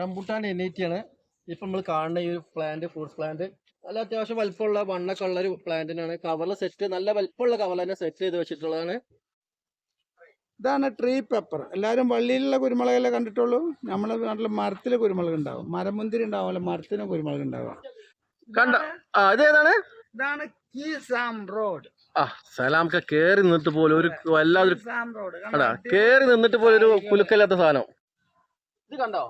Rambutan എനേറ്റിയാണ് ഇപ്പം നമ്മൾ കാണുന്ന ഈ ഒരു പ്ലാന്റ് ഫ്രൂട്ട്സ് പ്ലാന്റ് നല്ല അത്യാവശ്യം വലിപ്പമുള്ള വണ്ണൊക്കെ ഉള്ള ഒരു പ്ലാന്റിനാണ് കവറിൽ സെറ്റ് നല്ല വലിപ്പമുള്ള കവർ തന്നെ സെറ്റ് ചെയ്ത് വെച്ചിട്ടുള്ളതാണ്. ഇതാണ് ട്രീ പെപ്പർ എല്ലാവരും വള്ളിയിലുള്ള കുരുമുളകല്ലേ കണ്ടിട്ടുള്ളൂ? നമ്മളെ നാട്ടിൽ മരത്തിലെ കുരുമുളക് ഉണ്ടാവും. മരമുന്തിരി ഉണ്ടാവുമല്ലോ മരത്തിനും കുരുമുളക് ഉണ്ടാവാം. കണ്ട. ആ ഇത് ഏതാണ്? ഇതാണ് കീസാം റോഡ്. ആ സലാമൊക്കെ കേറി നിന്നിട്ട് പോലും ഒരു വല്ലാതൊരു കേറി നിന്നിട്ട് പോലും ഒരു കുലുക്കല്ലാത്ത സാധനം. ഇത് കണ്ടോ?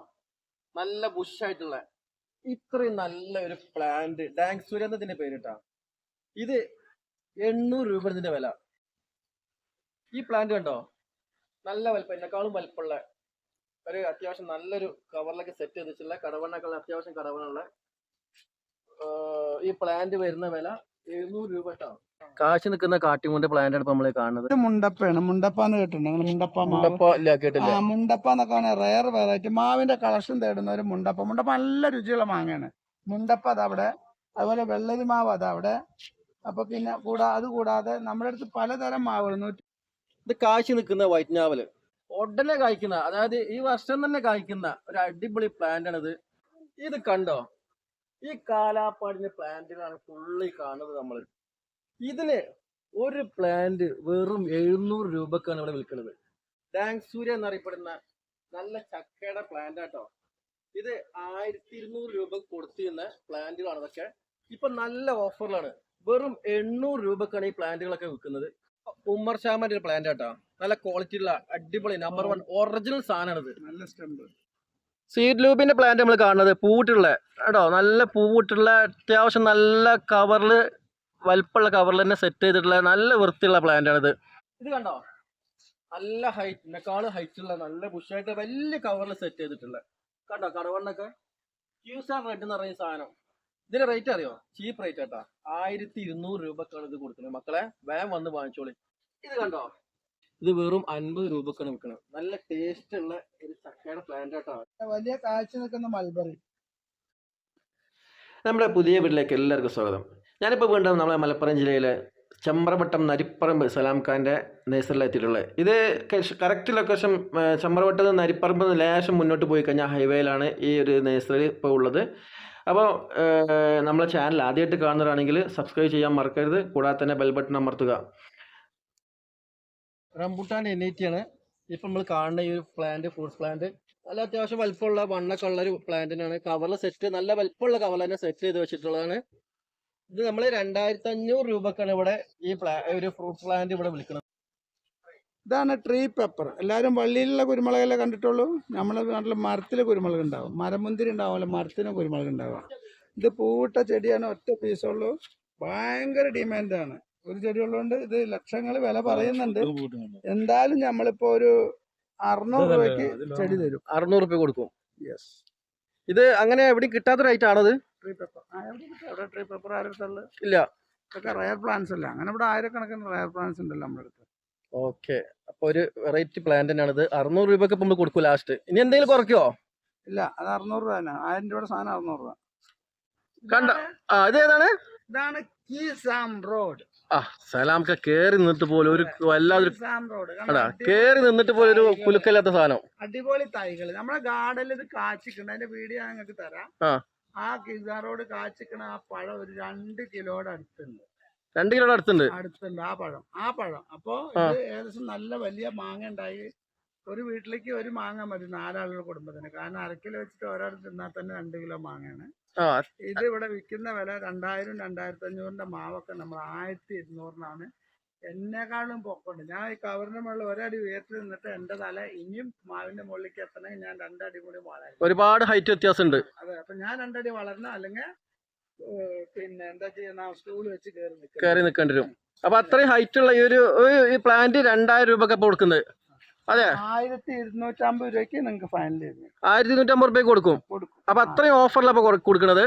നല്ല ബുഷായിട്ടുള്ള ഇത്രയും നല്ല ഒരു പ്ലാന്റ് ഡാങ് സുരന്തത്തിന്റെ പേരിട്ടാ. ഇത് എണ്ണൂറ് രൂപ ഇതിന്റെ വില. ഈ പ്ലാന്റ് കണ്ടോ? നല്ല വലിപ്പം എന്നെക്കാളും വലിപ്പമുള്ള ഒരു അത്യാവശ്യം നല്ലൊരു കവറിലൊക്കെ സെറ്റ് ചെയ്ത് വെച്ചിട്ടുള്ള കടവണ്ണൊക്കെ അത്യാവശ്യം കടവണ്ണുള്ള ഈ പ്ലാന്റ് വരുന്ന വില എഴുന്നൂറ് രൂപ കേട്ടോ. കാശ് നിൽക്കുന്ന കാട്ടിമുണ്ട പ്ലാന്റ് ആണ് ഇപ്പൊ നമ്മൾ കാണുന്നത്. ഇത് മുണ്ടപ്പയാണ്. മുണ്ടപ്പാന്ന് കേട്ടിട്ടുണ്ട്. മുണ്ടപ്പ മുണ്ടപ്പ ഇല്ല കേട്ടില്ല. ആ മുണ്ടപ്പ എന്നൊക്കെ റയർ വെറൈറ്റി മാവിന്റെ കളക്ഷൻ തേടുന്ന ഒരു മുണ്ടപ്പ. മുണ്ടപ്പ നല്ല രുചിയുള്ള മാങ്ങയാണ്. മുണ്ടപ്പ അതവിടെ അതുപോലെ വെള്ളരി മാവ് അതവിടെ അപ്പൊ പിന്നെ കൂടാ അത് കൂടാതെ നമ്മുടെ അടുത്ത് പലതരം മാവുകൾ. നൂറ്റി ഇത് കാശ് നിൽക്കുന്ന വൈറ്റ് നാവൽ ഉടനെ കായ്ക്കുന്ന അതായത് ഈ വർഷം തന്നെ കായ്ക്കുന്ന ഒരു അടിപൊളി പ്ലാന്റ് ആണിത് ഇത്. കണ്ടോ? ഈ കാലാപ്പാടിന്റെ പ്ലാന്റുകളാണ് ഫുള്ളി കാണുന്നത് നമ്മൾ ഇതിന് ഒരു പ്ലാന്റ് വെറും എഴുന്നൂറ് രൂപക്കാണ് ഇവിടെ വിൽക്കുന്നത്. ഡാങ് സൂര്യ എന്നറിയപ്പെടുന്ന നല്ല ചക്കയുടെ പ്ലാന്റ് ആട്ടോ. ഇത് ആയിരത്തി ഇരുന്നൂറ് രൂപ കൊടുത്തിരുന്ന പ്ലാന്റുകളാണ് ഇതൊക്കെ. ഇപ്പൊ നല്ല ഓഫറിലാണ് വെറും എണ്ണൂറ് രൂപക്കാണ് ഈ പ്ലാന്റുകളൊക്കെ വിൽക്കുന്നത്. ഉമ്മർ ഷാമന്റെ ഒരു പ്ലാന്റ് ആട്ടോ. നല്ല ക്വാളിറ്റി ഉള്ള അടിപൊളി നമ്പർ വൺ ഒറിജിനൽ സാധനമാണിത് നല്ല സ്റ്റെമ്പ് സീഡ് ലൂബിന്റെ പ്ലാന്റ് നമ്മൾ കാണുന്നത് പൂവിട്ടുള്ള കേട്ടോ നല്ല പൂവിട്ടുള്ള അത്യാവശ്യം നല്ല കവറിൽ വലിപ്പമുള്ള കവറിൽ തന്നെ സെറ്റ് ചെയ്തിട്ടുള്ള നല്ല വൃത്തിയുള്ള പ്ലാന്റ് ആണിത്. ഇത് കണ്ടോ? നല്ല ഹൈറ്റ് എന്നെക്കാളും ഹൈറ്റ് ഉള്ള നല്ല ബുഷായിട്ട് വലിയ കവറിൽ സെറ്റ് ചെയ്തിട്ടുള്ള. കണ്ടോ കടവണ്ണൊക്കെ? ക്യൂസ് ആൻഡ് റെഡ് എന്ന് പറയുന്ന സാധനം. ഇതിന്റെ റേറ്റ് അറിയോ? ചീപ്പ് റേറ്റ് കേട്ടോ ആയിരത്തി ഇരുന്നൂറ് രൂപക്കാണ് ഇത് കൊടുക്കുന്നത്. മക്കളെ വേഗം വന്ന് വാങ്ങിച്ചോളി. ഇത് കണ്ടോ? ഇത് വെറും അൻപത് രൂപക്കാണ് വിൽക്കുന്നത് നല്ല ടേസ്റ്റ് ഉള്ള ഒരു ചക്കയുടെ പ്ലാന്റ് കേട്ടോ വലിയ കാഴ്ച നിൽക്കുന്ന മൽബറി നമ്മുടെ പുതിയ വീട്ടിലേക്ക് എല്ലാവർക്കും സ്വാഗതം. ഞാനിപ്പോൾ വീണ്ടും നമ്മളെ മലപ്പുറം ജില്ലയിലെ ചെമ്പ്രവട്ടം നരിപ്പറമ്പ് സലാം ഖാന്റെ നേഴ്സറിലെത്തിയിട്ടുള്ളത് ഇത് കറക്റ്റ് ലൊക്കേഷൻ ചെമ്പ്രവട്ടം നിന്ന് നരിപ്പറമ്പ് ലേശം മുന്നോട്ട് പോയി കഴിഞ്ഞാൽ ഹൈവേയിലാണ് ഈ ഒരു നേഴ്സറി ഇപ്പോൾ ഉള്ളത്. അപ്പോൾ നമ്മളെ ചാനൽ ആദ്യമായിട്ട് കാണുന്നവരാണെങ്കിൽ സബ്സ്ക്രൈബ് ചെയ്യാൻ മറക്കരുത്. കൂടാതെ തന്നെ ബെൽ ബട്ടൺ അമർത്തുക. റംബുട്ടാൻ എനേറ്റിയാണ് ഇപ്പം നമ്മൾ കാണുന്ന ഈ ഒരു പ്ലാന്റ് ഫ്രൂട്ട്സ് പ്ലാന്റ് നല്ല അത്യാവശ്യം വലിപ്പമുള്ള വണ്ണൊക്കെ ഉള്ള ഒരു പ്ലാന്റിനാണ് കവറിൽ സെറ്റ് നല്ല വലിപ്പമുള്ള കവർ തന്നെ സെറ്റ് ചെയ്ത് വെച്ചിട്ടുള്ളതാണ്. ഇത് നമ്മൾ രണ്ടായിരത്തി അഞ്ഞൂറ് രൂപക്കാണ് ഇവിടെ ഈ പ്ലാ ഒരു ഫ്രൂട്ട് പ്ലാന്റ് ഇവിടെ വിൽക്കുന്നത്. ഇതാണ് ട്രീ പെപ്പർ. എല്ലാവരും വള്ളിയിലുള്ള കുരുമുളകല്ലേ കണ്ടിട്ടുള്ളൂ? നമ്മളെ നാട്ടിൽ മരത്തിൽ കുരുമുളക് ഉണ്ടാവും. മരമുന്തിരി ഉണ്ടാവുമല്ലോ മരത്തിന് കുരുമുളക് ഉണ്ടാവുക. ഇത് പൂവിട്ട ചെടിയാണ് ഒറ്റ പീസുള്ളൂ ഭയങ്കര ഡിമാൻഡാണ് ഒരു ചെടി ഉള്ളതുകൊണ്ട് ഇത് ലക്ഷങ്ങൾ വില പറയുന്നുണ്ട്. എന്തായാലും നമ്മളിപ്പോ ഒരു അറുന്നൂറ് രൂപയ്ക്ക് ചെടി തരും. അറുന്നൂറ് രൂപ കൊടുക്കും. യെസ് ഇത് അങ്ങനെ എവിടെ കിട്ടാത്ത റേറ്റ് ആണത് ട്രീ പെപ്പർ അവിടെ ട്രീ പെപ്പർ ആരുടെ ഇല്ല. ഇതൊക്കെ റയർ പ്ലാന്റ്സ് അല്ല? അങ്ങനെ ഇവിടെ ആയിരക്കണക്കിന് റയർ പ്ലാന്റ്സ് ഉണ്ടല്ലോ നമ്മുടെ അടുത്ത്. ഓക്കെ അപ്പൊ ഒരു വെറൈറ്റി പ്ലാന്റ് തന്നെയാണ് ഇത് അറുന്നൂറ് രൂപക്ക് നമ്മൾ കൊടുക്കും ലാസ്റ്റ് ഇനി എന്തെങ്കിലും കുറയ്ക്കോ ഇല്ല അത് അറുന്നൂറ് രൂപ തന്നെ. ആയിരം രൂപയുടെ സാധനം അറുന്നൂറ് രൂപ. കണ്ട. ആ ഇത് ഏതാണ്? ഇതാണ് കീസാം റോഡ് ആ സലാമൊക്കെ കേറി നിന്നിട്ട് പോലും ഒരു വല്ലാതൊരു കേറി നിന്നിട്ട് പോലും ഒരു കുലുക്കല്ലാത്ത സാധനം. അടിപൊളി തൈകൾ നമ്മുടെ ഗാർഡനിൽ ഇത് കാച്ചിട്ടുണ്ട് അതിന്റെ വീഡിയോ ഞാൻ നിങ്ങൾക്ക് തരാം. ആ. കിസാറോട് കാച്ചിക്കണ ആ പഴം ഒരു രണ്ട് കിലോയുടെ അടുത്തുണ്ട്. രണ്ട് കിലോയുടെ അടുത്തുണ്ട്? അടുത്തുണ്ട് ആ പഴം. ആ പഴം. അപ്പോ ഇത് ഏകദേശം നല്ല വലിയ മാങ്ങ ഉണ്ടായി. ഒരു വീട്ടിലേക്ക് ഒരു മാങ്ങ മതി നാലാളുടെ കുടുംബത്തിന്. കാരണം അര കിലോ വെച്ചിട്ട് ഒരാൾ തിന്നാൽ തന്നെ രണ്ട് കിലോ മാങ്ങയാണ്. ഇത് ഇവിടെ വിൽക്കുന്ന വില രണ്ടായിരം രണ്ടായിരത്തി അഞ്ഞൂറിന്റെ മാവൊക്കെ നമ്മൾ ആയിരത്തി ഇരുന്നൂറിനാണ്. എന്നെക്കാളും പൊക്കമുണ്ട്. ഞാൻ ഈ കവറിന്റെ മുകളിൽ ഒരടി ഉയർത്തി നിന്നിട്ട് എന്റെ തല ഇനിയും മാവിന്റെ മുകളിലേക്ക് എത്തണമെങ്കിൽ ഞാൻ രണ്ടടി കൂടി വളരും ഒരുപാട് ഹൈറ്റ് വ്യത്യാസമുണ്ട്. അതെ അപ്പൊ ഞാൻ രണ്ടടി വളരണം അല്ലെങ്കിൽ പിന്നെ എന്താ ചെയ്യുന്ന സ്റ്റൂൾ വെച്ച് കയറി കയറി നിൽക്കേണ്ടി വരും. അപ്പൊ അത്രയും ഹൈറ്റ് ഉള്ള ഈ ഒരു പ്ലാന്റ് രണ്ടായിരം രൂപ ഇപ്പൊ കൊടുക്കുന്നത്. അതെ. ആയിരത്തി ഇരുന്നൂറ്റമ്പത് രൂപയ്ക്ക് നിങ്ങൾക്ക് ഫൈനൽ ആയിരത്തി നൂറ്റമ്പത് രൂപയ്ക്ക് കൊടുക്കും. അപ്പൊ അത്രയും ഓഫറിലാണ് അപ്പൊ കൊടുക്കുന്നത്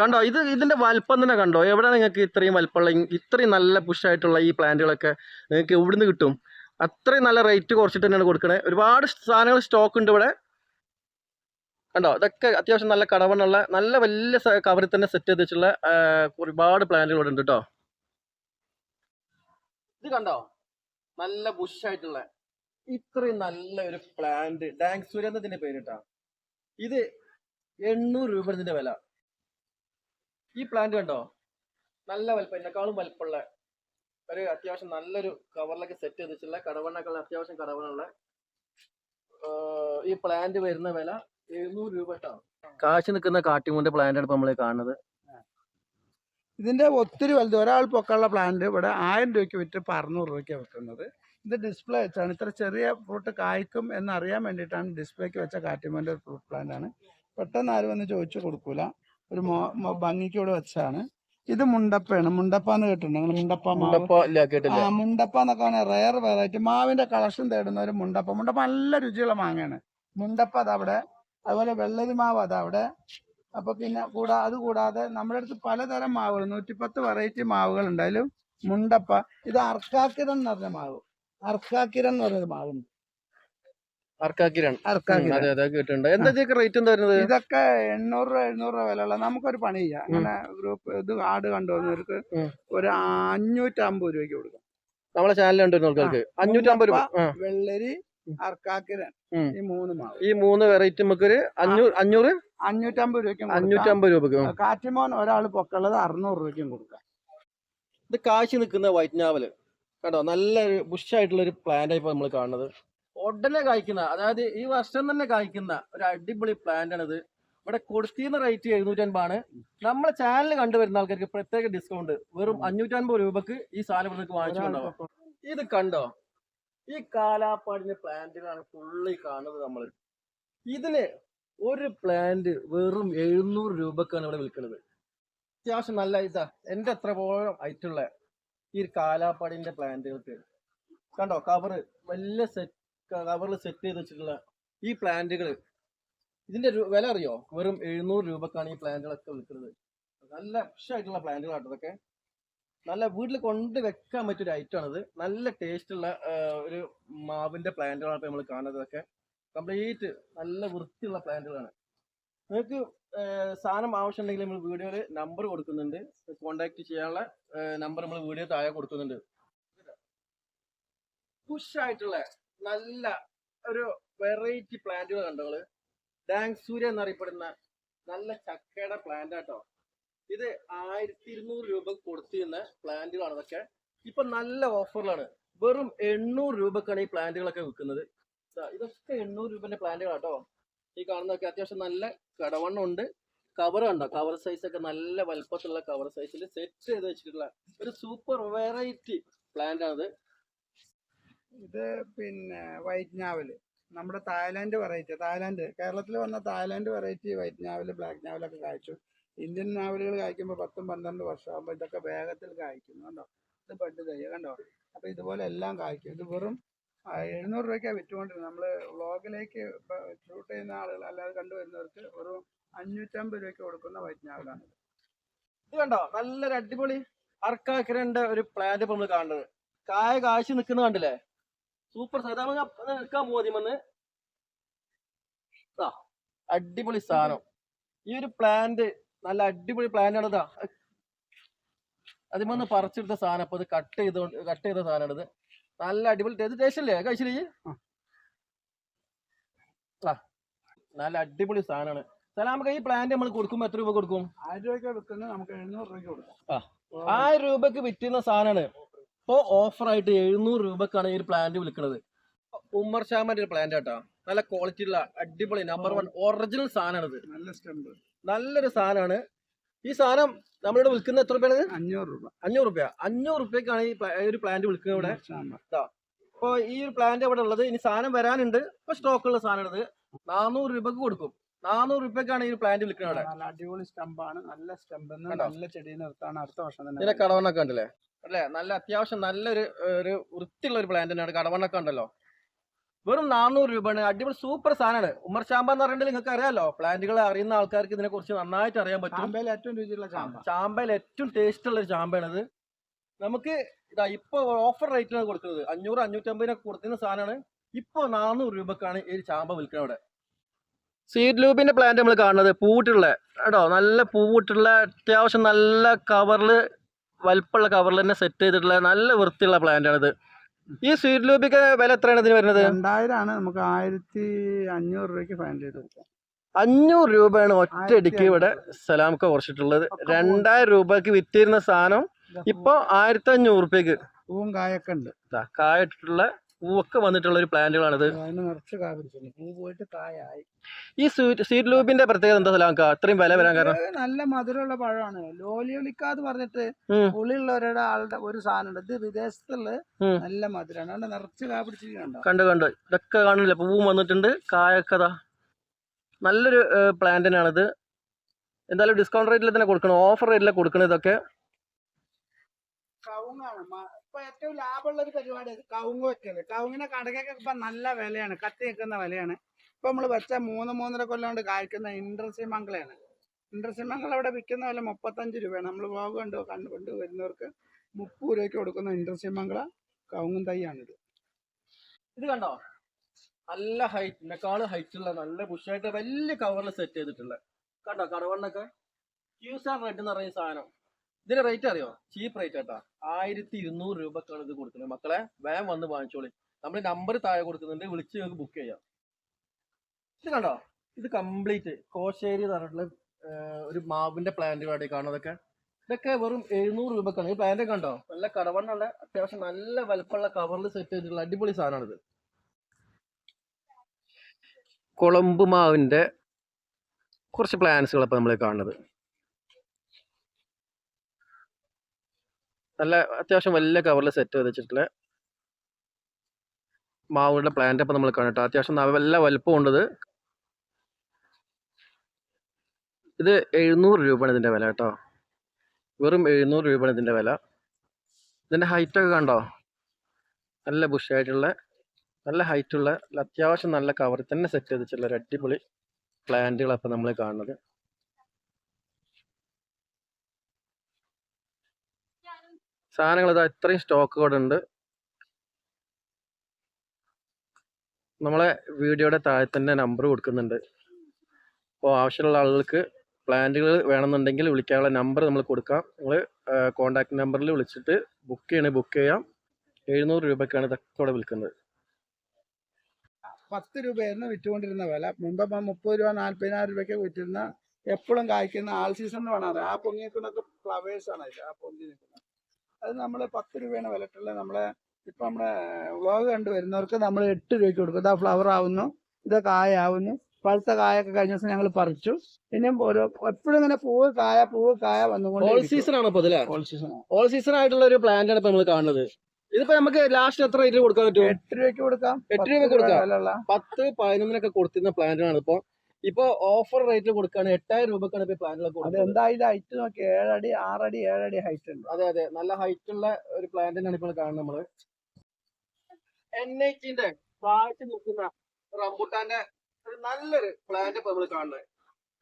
കണ്ടോ? ഇത് ഇതിന്റെ വലിപ്പം തന്നെ കണ്ടോ? എവിടെ നിങ്ങൾക്ക് ഇത്രയും വലിപ്പമുള്ള ഇത്രയും നല്ല പുഷായിട്ടുള്ള ഈ പ്ലാന്റുകളൊക്കെ നിങ്ങൾക്ക് എവിടുന്ന് കിട്ടും? അത്രയും നല്ല റേറ്റ് കുറച്ചിട്ട് തന്നെയാണ് കൊടുക്കുന്നത് ഒരുപാട് സാധനങ്ങൾ സ്റ്റോക്ക് ഉണ്ട് ഇവിടെ. കണ്ടോ? ഇതൊക്കെ അത്യാവശ്യം നല്ല കടവണ്ണുള്ള നല്ല വലിയ കവറിൽ തന്നെ സെറ്റ് ചെയ്ത് വെച്ചുള്ള ഒരുപാട് പ്ലാന്റുകൾ ഇവിടെ ഉണ്ട് കേട്ടോ. ഇത് കണ്ടോ? നല്ല ബുഷായിട്ടുള്ള ഇത്രയും നല്ല ഒരു പ്ലാന്റ് ഡാങ് സുരന്തത്തിന്റെ പേരിട്ടാ. ഇത് എണ്ണൂറ് രൂപ ഇതിന്റെ വില. ഈ പ്ലാന്റ് കണ്ടോ? നല്ല വലിപ്പം എന്നെക്കാളും വലിപ്പമുള്ള ഒരു അത്യാവശ്യം നല്ലൊരു കവറിലൊക്കെ സെറ്റ് ചെയ്തിട്ടുള്ള വെച്ചിട്ടുള്ള കടവണ്ണൊക്കെ അത്യാവശ്യം കടവണ്ണുള്ള ഈ പ്ലാന്റ് വരുന്ന വില എഴുന്നൂറ് രൂപ കാശ് നിൽക്കുന്ന കാട്ടിമൂന്റെ പ്ലാന്റ് ആണ് ഇപ്പൊ നമ്മൾ കാണുന്നത്. ഇതിന്റെ ഒത്തിരി വലുത് ഒരാൾ പൊക്കമുള്ള പ്ലാന്റ് ഇവിടെ ആയിരം രൂപയ്ക്ക് വിറ്റ് അറുന്നൂറ് രൂപയ്ക്ക് വെക്കുന്നത്. ഇത് ഡിസ്പ്ലേ വെച്ചാണ്. ഇത്ര ചെറിയ ഫ്രൂട്ട് കായ്ക്കും എന്നറിയാൻ വേണ്ടിയിട്ടാണ് ഡിസ്പ്ലേക്ക് വെച്ച കാറ്റിമന്റെ ഒരു ഫ്രൂട്ട് പ്ലാന്റ് ആണ്. പെട്ടെന്ന് ആരും വന്ന് ചോദിച്ചു കൊടുക്കൂല. ഒരു ഭംഗിക്കൂടെ മോ- ഭംഗിക്ക് ഇവിടെ വെച്ചാണ്. ഇത് മുണ്ടപ്പയാണ്. മുണ്ടപ്പ എന്ന് കേട്ടിട്ടുണ്ട് മുണ്ടപ്പ മാവ്? മുണ്ടപ്പ ഇല്ല കേട്ടില്ല. ആ മുണ്ടപ്പ എന്നൊക്കെ പറഞ്ഞാൽ റയർ വെറൈറ്റി മാവിന്റെ കളക്ഷൻ തേടുന്ന ഒരു മുണ്ടപ്പ. മുണ്ടപ്പ നല്ല രുചിയുള്ള മാങ്ങയാണ്. മുണ്ടപ്പ അതവിടെ അതുപോലെ വെള്ളരി മാവ് അതവിടെ അപ്പൊ പിന്നെ കൂടാ അത് കൂടാതെ നമ്മുടെ അടുത്ത് പലതരം മാവുകൾ നൂറ്റിപ്പത്ത് വെറൈറ്റി മാവുകൾ ഉണ്ടായാലും മുണ്ടപ്പ. ഇത് അർക്കാക്കിതം എന്ന് പറഞ്ഞ മാവ്. അർക്കാക്കിരൻ എന്ന് പറഞ്ഞൊരു മാവുണ്ട്. അർക്കാക്കിരൻ. അതെ അതെ കേട്ടിട്ടുണ്ട്. എന്താ ഇതിക്ക് റേറ്റ് എന്താ വരുന്നത് ഇതൊക്കെ എണ്ണൂറ് രൂപ എഴുന്നൂറ് രൂപ വിലയുള്ള. നമുക്കൊരു പണി ചെയ്യാം അങ്ങനെ ഗ്രൂപ്പ് ഇത് ആട് കണ്ടുവന്നവർക്ക്. ഒരു അഞ്ഞൂറ്റമ്പത് രൂപയ്ക്ക് കൊടുക്കാം. നമ്മളെ ചാനൽ കണ്ടിരുന്ന ആൾക്കാർക്ക്. അഞ്ഞൂറ്റമ്പത് രൂപ. വെള്ളരി അർക്കാക്കിരൻ ഈ മൂന്ന് മാവ്. ഈ മൂന്ന് വെറൈറ്റി നമുക്ക് ഒരു അഞ്ഞൂറ് അഞ്ഞൂറ്? അഞ്ഞൂറ്റമ്പത് രൂപയ്ക്ക്. അഞ്ഞൂറ്റമ്പത് രൂപക്ക് കാറ്റിമോൻ ഒരാൾ പൊക്കുള്ളത് അറുന്നൂറ് രൂപയ്ക്കും കൊടുക്കാം. ഇത് കാശി നിൽക്കുന്ന വൈറ്റ് നാവൽ കണ്ടോ? നല്ലൊരു ബുഷായിട്ടുള്ളൊരു പ്ലാന്റ് ഇപ്പൊ നമ്മൾ കാണുന്നത്. ഉടനെ കായ്ക്കുന്ന അതായത് ഈ വർഷം തന്നെ കായ്ക്കുന്ന ഒരു അടിപൊളി പ്ലാന്റ് ആണിത്. ഇവിടെ കൊടുത്തിരുന്ന റേറ്റ് എഴുന്നൂറ്റൻപതാണ്. നമ്മളെ ചാനൽ കണ്ടുവരുന്ന ആൾക്കാർക്ക് പ്രത്യേക ഡിസ്കൗണ്ട് വെറും അഞ്ഞൂറ്റൻപത് രൂപക്ക് ഈ സാധനം ഇവിടുന്ന് വാങ്ങിച്ചുകൊണ്ടാവും ഇത് കണ്ടോ? ഈ കാലാപ്പാടിന്റെ പ്ലാന്റുകളാണ് ഫുള്ളി കാണുന്നത് നമ്മൾ ഇതിന് ഒരു പ്ലാന്റ് വെറും എഴുന്നൂറ് രൂപക്കാണ് ഇവിടെ വിൽക്കുന്നത്. അത്യാവശ്യം നല്ല ഇതാ എന്റെ എത്ര പോലും ഐറ്റുള്ള ഈ ഒരു കാലാപ്പാടിന്റെ പ്ലാന്റുകൾക്ക്. കണ്ടോ? കവറ് വലിയ സെറ്റ് കവറിൽ സെറ്റ് ചെയ്ത് വെച്ചിട്ടുള്ള ഈ പ്ലാന്റുകൾ ഇതിന്റെ വില അറിയോ? വെറും എഴുന്നൂറ് രൂപക്കാണ് ഈ പ്ലാന്റുകളൊക്കെ വിൽക്കുന്നത്. നല്ല ഫ്രഷായിട്ടുള്ള പ്ലാന്റുകളാട്ടോ ഇതൊക്കെ. നല്ല വീട്ടിൽ കൊണ്ട് വെക്കാൻ പറ്റിയൊരു ആണിത്. നല്ല ടേസ്റ്റ് ഉള്ള ഒരു മാവിന്റെ പ്ലാന്റുകളാണ് നമ്മൾ കാണുന്നത് ഇതൊക്കെ. കംപ്ലീറ്റ് നല്ല വൃത്തിയുള്ള പ്ലാന്റുകളാണ്. നിങ്ങൾക്ക് സാധനം ആവശ്യമുണ്ടെങ്കിൽ നമ്മൾ വീഡിയോയിൽ നമ്പർ കൊടുക്കുന്നുണ്ട്. കോണ്ടാക്ട് ചെയ്യാനുള്ള നമ്പർ നമ്മൾ വീഡിയോ താഴെ കൊടുക്കുന്നുണ്ട്. പുഷ് ആയിട്ടുള്ള നല്ല ഒരു വെറൈറ്റി പ്ലാന്റുകൾ കണ്ടോൾ ഡാങ് സൂര്യ എന്നറിയപ്പെടുന്ന നല്ല ചക്കയുടെ പ്ലാന്റ് ആട്ടോ. ഇത് ആയിരത്തി ഇരുന്നൂറ് രൂപ കൊടുത്തിരുന്ന പ്ലാന്റുകളാണ് ഇതൊക്കെ. ഇപ്പൊ നല്ല ഓഫറിലാണ് വെറും എണ്ണൂറ് രൂപക്കാണ് ഈ പ്ലാന്റുകളൊക്കെ വിൽക്കുന്നത്. ഇതൊക്കെ എണ്ണൂറ് രൂപന്റെ പ്ലാന്റുകളാട്ടോ ഈ കാണുന്നതൊക്കെ അത്യാവശ്യം നല്ല കടവണ്ണം ഉണ്ട് കവർ കണ്ടോ? കവർ സൈസ് ഒക്കെ നല്ല വലുപ്പത്തിലുള്ള കവർ സൈസിൽ സെറ്റ് ചെയ്ത് വെച്ചിട്ടുള്ള ഒരു സൂപ്പർ വെറൈറ്റി പ്ലാന്റ് ആണത്. ഇത് പിന്നെ വൈറ്റ് ഞാവൽ നമ്മുടെ തായ്ലാന്റ് വെറൈറ്റി തായ്ലാന്റ് കേരളത്തിൽ വന്ന തായ്ലാന്റ് വെറൈറ്റി വൈറ്റ് ഞാവൽ ബ്ലാക്ക് ഞാവലൊക്കെ കായ്ച്ചു. ഇന്ത്യൻ നാവലുകൾ കായ്ക്കുമ്പോൾ പത്തും പന്ത്രണ്ട് വർഷമാകുമ്പോൾ ഇതൊക്കെ വേഗത്തിൽ കായ്ക്കുന്നു കണ്ടോ? ഇത് ബഡ് തൈ കണ്ടോ? അപ്പൊ ഇതുപോലെ എല്ലാം കായ്ക്കും. ഇത് വെറും എഴുന്നൂറ് രൂപയ്ക്കാണ് വിറ്റുകൊണ്ടിരുന്നത്. നമ്മൾ വ്ളോഗിലേക്ക് ഷൂട്ട് ചെയ്യുന്ന ആളുകൾ അല്ലാതെ കണ്ടുവരുന്നവർക്ക് ഒരു അഞ്ഞൂറ്റമ്പത് രൂപയ്ക്ക് കൊടുക്കുന്ന വൈറ്റ് ഇത് കണ്ടോ? നല്ലൊരു അടിപൊളി അർക്കാക്കരന്റെ ഒരു പ്ലാന്റ് ഇപ്പൊ നമ്മൾ കാണുന്നത്. കായ കാശി നിൽക്കുന്ന കണ്ടില്ലേ? സൂപ്പർ നിൽക്കാൻ പോതിമെന്ന് അടിപൊളി സാധനം. ഈ ഒരു പ്ലാന്റ് നല്ല അടിപൊളി പ്ലാന്റ് ആണ് ഇതാ. അതിമൊന്ന് പറിച്ചെടുത്ത സാധനം അപ്പൊ ഇത് കട്ട് ചെയ്ത് കട്ട് ചെയ്ത സാധനമാണ് ഇത്. നല്ല അടിപൊളി ഇത് ടേസ്റ്റ് അല്ലേ? കഴിച്ചില്ലേ ആ. നല്ല അടിപൊളി സാധനമാണ് സലാമക്ക് ഈ പ്ലാന്റ് നമ്മൾ കൊടുക്കുമ്പോ എത്ര രൂപ കൊടുക്കും? ആയിരം രൂപയ്ക്ക് വിൽക്കുന്നത് നമുക്ക് എഴുന്നൂറ് രൂപയ്ക്ക് കൊടുക്കാം. ആയിരം രൂപക്ക് വിറ്റുന്ന സാധനമാണ് ഇപ്പൊ ഓഫർ ആയിട്ട് എഴുന്നൂറ് രൂപക്കാണ് ഈ ഒരു പ്ലാന്റ് വിൽക്കുന്നത് ഉമ്മർ ഷാമന്റെ ഒരു പ്ലാന്റ് ആട്ടോ. നല്ല ക്വാളിറ്റി ഉള്ള അടിപൊളി നമ്പർ വൺ ഒറിജിനൽ സാധനമാണ് നല്ല നല്ലൊരു സാധനമാണ് ഈ സാധനം നമ്മളിവിടെ വിൽക്കുന്ന എത്ര രൂപയാണ്? അഞ്ഞൂറ് രൂപ. അഞ്ഞൂറ് രൂപ അഞ്ഞൂറ് രൂപയ്ക്കാണ് ഈ ഒരു പ്ലാന്റ് വിൽക്കുന്നത് ഇവിടെ. ഇപ്പൊ ഈ ഒരു പ്ലാന്റ് ഇവിടെ ഉള്ളത് ഇനി സാധനം വരാനുണ്ട്. ഇപ്പൊ സ്റ്റോക്ക് ഉള്ള ഉള്ളത് നാനൂറ് രൂപക്ക് കൊടുക്കും. നാനൂറ് രൂപയ്ക്കാണ് ഈ ഒരു പ്ലാന്റ് വിൽക്കുന്നത് ഇവിടെ. അടിപൊളി സ്റ്റമ്പാണ് നല്ല സ്റ്റമ്പ്? നല്ല ചെടി നിർത്താണ് അടുത്ത വർഷം തന്നെ ഇതിന്റെ കടവണ്ണൊക്കെ ഉണ്ടല്ലേ അല്ലേ? നല്ല അത്യാവശ്യം നല്ലൊരു ഒരു വൃത്തിയുള്ള ഒരു പ്ലാന്റ് തന്നെയാണ്. കടവണ്ണൊക്കെ ഉണ്ടല്ലോ വെറും നാനൂറ് രൂപയാണ്. അടിപൊളി സൂപ്പർ സാധനമാണ്. ഉമ്മർ ചാമ്പ എന്ന് പറയുന്നത് നിങ്ങൾക്ക് അറിയാലോ? പ്ലാന്റുകൾ അറിയുന്ന ആൾക്കാർക്ക് ഇതിനെ കുറിച്ച് നന്നായിട്ട് അറിയാൻ പറ്റും. ചാമ്പയിൽ ഏറ്റവും രുചിയുള്ള ചാമ്പ. ചാമ്പയിൽ ഏറ്റവും ടേസ്റ്റ് ഉള്ള ഒരു ചാമ്പയാണിത്. നമുക്ക് ഇതാ ഇപ്പൊ ഓഫർ റേറ്റിനാണ് കൊടുക്കുന്നത്. അഞ്ഞൂറ് അഞ്ഞൂറ്റമ്പതിനൊക്കെ കൊടുക്കുന്ന സാധനമാണ്. ഇപ്പൊ നാനൂറ് രൂപക്കാണ് ഈ ചാമ്പ വിൽക്കുന്നത് അവിടെ സീഡ് ലൂബിന്റെ പ്ലാന്റ് നമ്മൾ കാണുന്നത്. പൂവിട്ടുള്ള കേട്ടോ? നല്ല പൂവിട്ടുള്ള അത്യാവശ്യം നല്ല കവറിൽ വലിപ്പമുള്ള കവറിൽ തന്നെ സെറ്റ് ചെയ്തിട്ടുള്ള നല്ല വൃത്തിയുള്ള പ്ലാന്റ് ആണിത്. ഈ സ്വീറ്റ് ലൂബിക്ക് വില എത്രയാണ് ഇതിന് വരുന്നത്? രണ്ടായിരമാണ് നമുക്ക് ആയിരത്തി അഞ്ഞൂറ് രൂപയ്ക്ക് ഫൈനൽ ചെയ്ത് കൊടുക്കാം. അഞ്ഞൂറ് രൂപയാണ് ഒറ്റയടിക്ക് ഇവിടെ സലാമൊക്കെ കുറച്ചിട്ടുള്ളത്. രണ്ടായിരം രൂപക്ക് വിറ്റിരുന്ന സാധനം ഇപ്പൊ ആയിരത്തി അഞ്ഞൂറ് റുപ്യക്ക് പൂവും കായൊക്കെ ഉണ്ട്. കായിട്ടിട്ടുള്ള പൂവൊക്കെ വന്നിട്ടുള്ള ഒരു പ്ലാന്റുകളാണിത് നിറച്ച് കായ പിടിച്ചിട്ടുണ്ട് പൂ പോയിട്ട് കായായി. ഈ സ്വീറ്റ് സ്വീറ്റ് ലൂബിന്റെ പ്രത്യേകത എന്താ സ്ഥലം അത്രയും വില വരാൻ കാരണം. നല്ല മധുരമുള്ള പഴമാണ്. ലോലിയൊലിക്കാന്ന് പറഞ്ഞിട്ട് ഉം. പുളിയുള്ള ഒരാളുടെ ആളുടെ ഒരു സാധനം ഉണ്ട് ഇത് വിദേശത്തുള്ള നല്ല മധുരമാണ്. നിറച്ച് കാ പിടിച്ചിട്ടുണ്ടോ കണ്ടു കണ്ടു. ഇതൊക്കെ കാണില്ല പൂവും വന്നിട്ടുണ്ട്. കായൊക്കെ ദാ. നല്ലൊരു പ്ലാന്റ് തന്നെയാണിത് എന്തായാലും ഡിസ്കൗണ്ട് റേറ്റിൽ തന്നെ കൊടുക്കണം. ഓഫർ റേറ്റിൽ കൊടുക്കണം ഇതൊക്കെ. കവുങ്ങാണ്. ഇപ്പൊ ഏറ്റവും ലാഭമുള്ള ഒരു പരിപാടി കവുങ്ങ് വെക്കൽ. കവുങ്ങിനെ കടകൊക്കെ ഇപ്പൊ നല്ല വിലയാണ്. കത്തി നിൽക്കുന്ന വിലയാണ്. ഇപ്പൊ നമ്മൾ വെച്ച മൂന്ന് മൂന്നര കൊല്ലം കൊണ്ട് കായ്ക്കുന്ന ഇൻട്രസി മംഗളയാണ്. ഇൻട്രസി മംഗളം അവിടെ വിൽക്കുന്ന വില മുപ്പത്തഞ്ച് രൂപയാണ്. നമ്മൾ വ്ലോഗ് കണ്ടു കണ്ടു കൊണ്ട് വരുന്നവർക്ക് മുപ്പത് രൂപയ്ക്ക് കൊടുക്കുന്ന ഇൻട്രസി മംഗള കവുങ്ങും തൈയാണിത്. ഇത് കണ്ടോ? നല്ല ഹൈറ്റ് ഉള്ള നല്ല ബുഷായിട്ട് വലിയ കവറിൽ സെറ്റ് ചെയ്തിട്ടുള്ള. കണ്ടോ? കടവണ്ണൊക്കെ? ക്യൂസ് റെഡ് എന്ന് പറയുന്ന സാധനം. ഇതിന്റെ റേറ്റ് അറിയോ? ചീപ്പ് റേറ്റ് ആട്ടോ. ആയിരത്തി ഇരുന്നൂറ് രൂപക്കാണ് ഇത് കൊടുക്കുന്നത്. മക്കളെ വേഗം വന്ന് വാങ്ങിച്ചോളി. നമ്മൾ നമ്പർ താഴെ കൊടുക്കുന്നുണ്ട്. വിളിച്ച് നിങ്ങൾക്ക് ബുക്ക് ചെയ്യാം. ഇത് കണ്ടോ? ഇത് കംപ്ലീറ്റ് കോശേരി പറഞ്ഞിട്ടുള്ള ഒരു മാവിന്റെ പ്ലാന്റ് വേണ്ടി കാണുന്നതൊക്കെ. ഇതൊക്കെ വെറും എഴുന്നൂറ് രൂപക്കാണ്. ഈ പ്ലാന്റ് കണ്ടോ? നല്ല കടവണ്ണുള്ള അത്യാവശ്യം നല്ല വലുപ്പമുള്ള കവറിൽ സെറ്റ് ചെയ്തിട്ടുള്ള അടിപൊളി സാധനമാണിത് കുളമ്പ് മാവിന്റെ കുറച്ച് പ്ലാന്റ്സുകൾ ഇപ്പൊ നമ്മൾ കാണുന്നത്. നല്ല അത്യാവശ്യം വലിയ കവറിൽ സെറ്റ് വെച്ചിട്ടുള്ള മാവുകളുടെ പ്ലാന്റ് അപ്പം നമ്മൾ കാണട്ടോ അത്യാവശ്യം നല്ല വലുപ്പമുണ്ടത് ഇത്. എഴുന്നൂറ് രൂപയാണ് ഇതിന്റെ വില കേട്ടോ. വെറും എഴുന്നൂറ് രൂപയാണ് ഇതിന്റെ വില. ഇതിന്റെ ഹൈറ്റ് ഒക്കെ കണ്ടോ? നല്ല ബുഷായിട്ടുള്ള നല്ല ഹൈറ്റുള്ള അത്യാവശ്യം നല്ല കവറിൽ തന്നെ സെറ്റ് ചെയ്ത് വെച്ചിട്ടുള്ള ഒരു അടിപൊളി പ്ലാന്റുകളപ്പം നമ്മൾ കാണുന്നത്. സാധനങ്ങൾ ഇതാ ഇത്രയും സ്റ്റോക്ക് ഇവിടെ ഉണ്ട്. നമ്മളെ വീഡിയോയുടെ താഴെ തന്നെ നമ്പർ കൊടുക്കുന്നുണ്ട്. അപ്പോൾ ആവശ്യമുള്ള ആളുകൾക്ക് പ്ലാന്റുകൾ വേണമെന്നുണ്ടെങ്കിൽ വിളിക്കാനുള്ള നമ്പർ നമ്മൾ കൊടുക്കാം. നിങ്ങൾ കോൺടാക്ട് നമ്പറിൽ വിളിച്ചിട്ട് ബുക്ക് ചെയ്യണേ ബുക്ക് ചെയ്യാം. എഴുന്നൂറ് രൂപയ്ക്കാണ് ഇതൊക്കെ ഇവിടെ വിൽക്കുന്നത്. പത്ത് രൂപയായിരുന്നു വിറ്റുകൊണ്ടിരുന്ന വില. മുമ്പ് മുപ്പത് രൂപ നാല്പതിനായിരം രൂപയ്ക്ക് വിറ്റിരുന്ന എപ്പോഴും കായ്ക്കുന്ന ആൾ സീസൺ എന്ന് വേണം ആ പൊങ്ങി ഫ്ലവേഴ്സ് ഇത് ആ പൊങ്ങി നിൽക്കുന്നത്. അത് നമ്മൾ പത്ത് രൂപയാണ് വിലട്ടുള്ളത് നമ്മളെ ഇപ്പം നമ്മുടെ വ്ളോഗ് കണ്ടു വരുന്നവർക്ക് നമ്മൾ എട്ട് രൂപയ്ക്ക് കൊടുക്കും. ഇതാ ഫ്ലവർ ആവുന്നു ഇത് കായാവുന്നു പഴുത്ത കായൊക്കെ കഴിഞ്ഞ ദിവസം ഞങ്ങൾ പറിച്ചു. പിന്നെയും ഓരോ എപ്പോഴും ഇങ്ങനെ പൂവ് കായ പൂവ് കായ ഓൾ വന്നുകൊണ്ട് സീസൺ ആണ് ഓൾ സീസൺ ഓൾ സീസൺ ആയിട്ടുള്ള ഒരു പ്ലാന്റ് ആണ് ഇപ്പൊ നമ്മൾ കാണുന്നത്. ഇതിപ്പോ നമുക്ക് ലാസ്റ്റ് എത്ര റേറ്റിൽ കൊടുക്കാൻ പറ്റും? എട്ട് രൂപയ്ക്ക് കൊടുക്കാം. എട്ട് രൂപ കൊടുക്കാം. പത്ത് പതിനൊന്നിനൊക്കെ കൊടുത്തിരുന്ന പ്ലാന്റാണ് ഇപ്പൊ ഇപ്പൊ ഓഫർ റേറ്റിൽ കൊടുക്കാണ്. എട്ടായിരം രൂപക്കാണ് ഇപ്പൊ പ്ലാന്റുകളൊക്കെ അത് കൊടുക്കുന്നത് എന്തായാലും ഹൈറ്റ് നോക്കി ഏഴടി ആറടി ഏഴടി ഹൈറ്റ് ഉണ്ട്. അതെ അതെ. നല്ല ഹൈറ്റ് ഉള്ള ഒരു പ്ലാന്റ് തന്നെയാണ് ഇപ്പോൾ കാണുന്നത് നമ്മൾ. എൻ ഐറ്റിന്റെ താഴ്ച നിൽക്കുന്ന റംബുട്ടാന്റെ ഒരു നല്ലൊരു പ്ലാന്റ് ഇപ്പൊ നമ്മൾ കാണുന്നത്.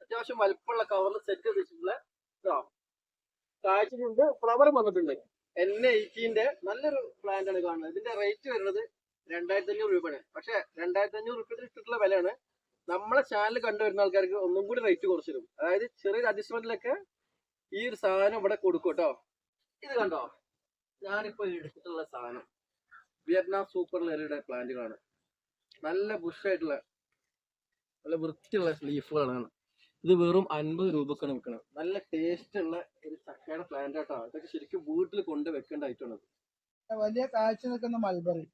അത്യാവശ്യം വലുപ്പമുള്ള കവറിൽ സെറ്റ് ചെയ്തിട്ടുള്ള വെച്ചിട്ടുള്ള ഇതാ. കാഴ്ചയുണ്ട് ഫ്ലവർ വന്നിട്ടുണ്ട്. എൻ എയ്റ്റീന്റെ നല്ലൊരു പ്ലാന്റ് ആണ് കാണുന്നത്. ഇതിന്റെ റേറ്റ് വരുന്നത് രണ്ടായിരത്തി അഞ്ഞൂറ് രൂപയാണ്. പക്ഷെ രണ്ടായിരത്തി അഞ്ഞൂറ് രൂപയിൽ ഇട്ടിട്ടുള്ള വിലയാണ് നമ്മളെ ചാനൽ കണ്ടുവരുന്ന ആൾക്കാർക്ക് ഒന്നും കൂടി റേറ്റ് കുറച്ച് തരും അതായത് ചെറിയൊരു അഡ്ജസ്റ്റ്മെന്റിലൊക്കെ ഈ ഒരു സാധനം ഇവിടെ കൊടുക്കും കേട്ടോ. ഇത് കണ്ടോ? ഞാനിപ്പോ എടുത്തിട്ടുള്ള സാധനം. വിയറ്റ്നാം സൂപ്പർ ലെറിയുടെ പ്ലാന്റുകളാണ്. നല്ല ബുഷായിട്ടുള്ള നല്ല വൃത്തിയുള്ള ലീഫുകളാണ് ഇത് വെറും അൻപത് രൂപക്കാണ് വിൽക്കുന്നത് നല്ല ടേസ്റ്റ് ഉള്ള ഒരു ചക്കയുടെ പ്ലാന്റ് ആട്ടോ ഇതൊക്കെ ശരിക്കും വീട്ടിൽ കൊണ്ട് വെക്കേണ്ട ഐറ്റമാണ് വലിയ കാഴ്ച നിൽക്കുന്ന മൾബറി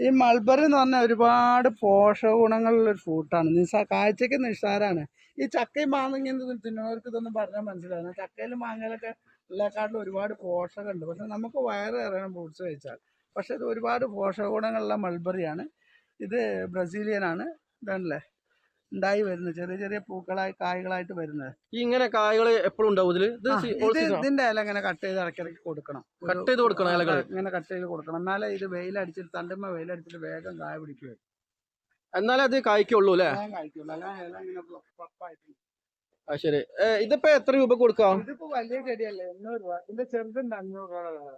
ഈ മൾബറി എന്ന് പറഞ്ഞാൽ ഒരുപാട് പോഷക ഗുണങ്ങളുള്ള ഒരു ഫ്രൂട്ടാണ് നിസ്സാ കാഴ്ചക്ക് നിസ്സാരാണ്. ഈ ചക്കയും മാങ്ങയും തിന്നവർക്ക് ഇതൊന്നും പറഞ്ഞാൽ മനസ്സിലാവില്ല ചക്കയിലും മാങ്ങയിലൊക്കെ ഉള്ളേക്കാട്ടിലും ഒരുപാട് പോഷകമുണ്ട്. പക്ഷെ നമുക്ക് വയറ് ഇറങ്ങണം ഫ്രൂട്ട്സ് കഴിച്ചാൽ പക്ഷെ ഇത് ഒരുപാട് പോഷക ഗുണങ്ങളുള്ള മൾബറിയാണ്. ഇത് ബ്രസീലിയൻ ആണ് ഇതാണല്ലേ? ഉണ്ടായി വരുന്നത്. ചെറിയ ചെറിയ പൂക്കളായി കായ്കളായിട്ട് വരുന്നത്. ഈ ഇങ്ങനെ കായകൾ എപ്പോഴും ഉണ്ടാവും ഇതിൽ? ഇത് ആ, സീ- ഇത് all season ആണോ? ഇതിന്റെ ഇല ഇങ്ങനെ കട്ട് ചെയ്ത് ഇറക്കിറക്കി കൊടുക്കണം. കട്ട് ചെയ്ത് കൊടുക്കണം ഇലകൾ ഇങ്ങനെ കട്ട് ചെയ്ത് കൊടുക്കണം. എന്നാലേ ഇത് വെയിലടിച്ചിട്ട് തണ്ടുമ്മ വെയിലടിച്ചിട്ട് വേഗം കായ പിടിക്കുക എന്നാലേ അത് കായ്ക്കുള്ളൂ അല്ലേ? വേഗം കഴിക്കുള്ളൂ അല്ലാതെ ഇല ഇങ്ങനെ പപ്പായിട്ട് ആ ശരി. ഏ, ഇതിപ്പോ എത്ര രൂപ കൊടുക്കാം? ഇതിപ്പോ വലിയ ചെടിയല്ലേ എണ്ണൂറ് രൂപ. ഇതിന്റെ ചെറുതുണ്ട് അഞ്ഞൂറ് രൂപ.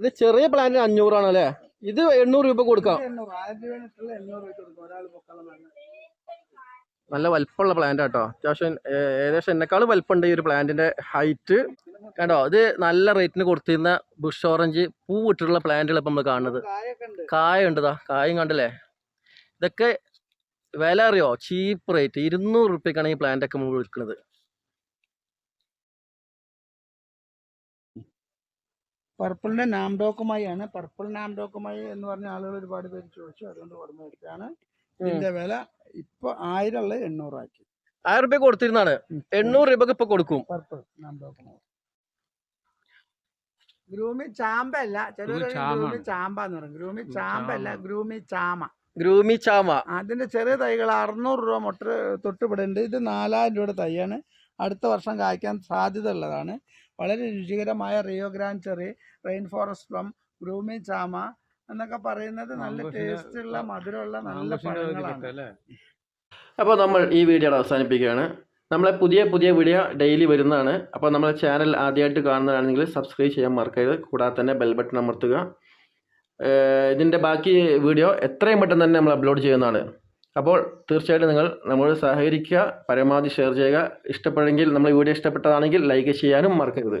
ഇത് ചെറിയ പ്ലാന്റിന് അഞ്ഞൂറാണ് അല്ലേ ഇത് എണ്ണൂറ് രൂപ കൊടുക്കാം. എണ്ണൂറ് ആയിരം രൂപ എണ്ണൂറ് രൂപ ഒരാൾ പൊക്കള നല്ല വലിപ്പമുള്ള പ്ലാന്റ് ആട്ടോ. അത്യാവശ്യം ഏകദേശം എന്നെക്കാൾ വലിപ്പമുണ്ട് ഈ ഒരു പ്ലാന്റിന്റെ ഹൈറ്റ് കണ്ടോ? ഇത് നല്ല റേറ്റിന് കൊടുത്തിരുന്ന ബുഷ് ഓറഞ്ച് പൂ ഇട്ടിട്ടുള്ള പ്ലാന്റുകൾ ഇപ്പം നമ്മൾ കാണുന്നത്. കായ ഉണ്ടതാ കായും കണ്ടില്ലേ? ഇതൊക്കെ വില അറിയോ? ചീപ്പ് റേറ്റ് ഇരുന്നൂറ് റുപ്യക്കാണ് ഈ പ്ലാന്റ് ഒക്കെ നമ്മൾ വിൽക്കുന്നത്. പർപ്പിളിന്റെ നാംഡോക്കുമായി ആണ്. പർപ്പിൾ നാംഡോക്കുമായി എന്ന് പറഞ്ഞ ആളുകൾ ഒരുപാട് പേര് ചോദിച്ചു. അതുകൊണ്ട് ഓർമ്മ വെച്ചാണ് ഇതിന്റെ വില ഇപ്പൊ ആയിരം ഉള്ള എണ്ണൂറാക്കി. ആയിരം രൂപ കൊടുത്തിരുന്നാണ്. എണ്ണൂറ് രൂപക്ക് ഇപ്പൊ കൊടുക്കും. ഗ്രൂമി ചാമ്പല്ല ചിലർ ഗ്രൂമി പറയും. ഗ്രൂമി ചാമ്പല്ല ഗ്രൂമി ചാമ. ഗ്രൂമി ചാമ. അതിന്റെ ചെറിയ തൈകൾ അറുന്നൂറ് രൂപ മുട്ട തൊട്ടുപിടുന്നുണ്ട് ഇത് നാലായിരം രൂപയുടെ തൈയാണ്. അടുത്ത വർഷം കായ്ക്കാൻ സാധ്യത ഉള്ളതാണ്. വളരെ രുചികരമായ Rio Grande cherry rain forest plum grumichama എന്നൊക്കെ പറയുന്നത് നല്ല ടേസ്റ്റ് ഉള്ള മധുരമുള്ള നല്ല പഴങ്ങളാണ്. അപ്പോൾ നമ്മൾ ഈ വീഡിയോ അവസാനിപ്പിക്കുകയാണ്. നമ്മളെ പുതിയ പുതിയ വീഡിയോ ഡെയിലി വരുന്നതാണ്. അപ്പോൾ നമ്മളെ ചാനൽ ആദ്യമായിട്ട് കാണുന്നതാണെങ്കിൽ സബ്സ്ക്രൈബ് ചെയ്യാൻ മറക്കരുത്. കൂടാതെ തന്നെ ബെൽ ബട്ടൺ അമർത്തുക. ഇതിന്റെ ബാക്കി വീഡിയോ എത്രയും പെട്ടെന്ന് തന്നെ നമ്മൾ അപ്ലോഡ് ചെയ്യുന്നതാണ്. അപ്പോൾ തീർച്ചയായിട്ടും നിങ്ങൾ നമ്മോട് സഹകരിക്കുക പരമാവധി ഷെയർ ചെയ്യുക. ഇഷ്ടപ്പെടുമെങ്കിൽ നമ്മൾ വീഡിയോ ഇഷ്ടപ്പെട്ടതാണെങ്കിൽ ലൈക്ക് ചെയ്യാനും മറക്കരുത്.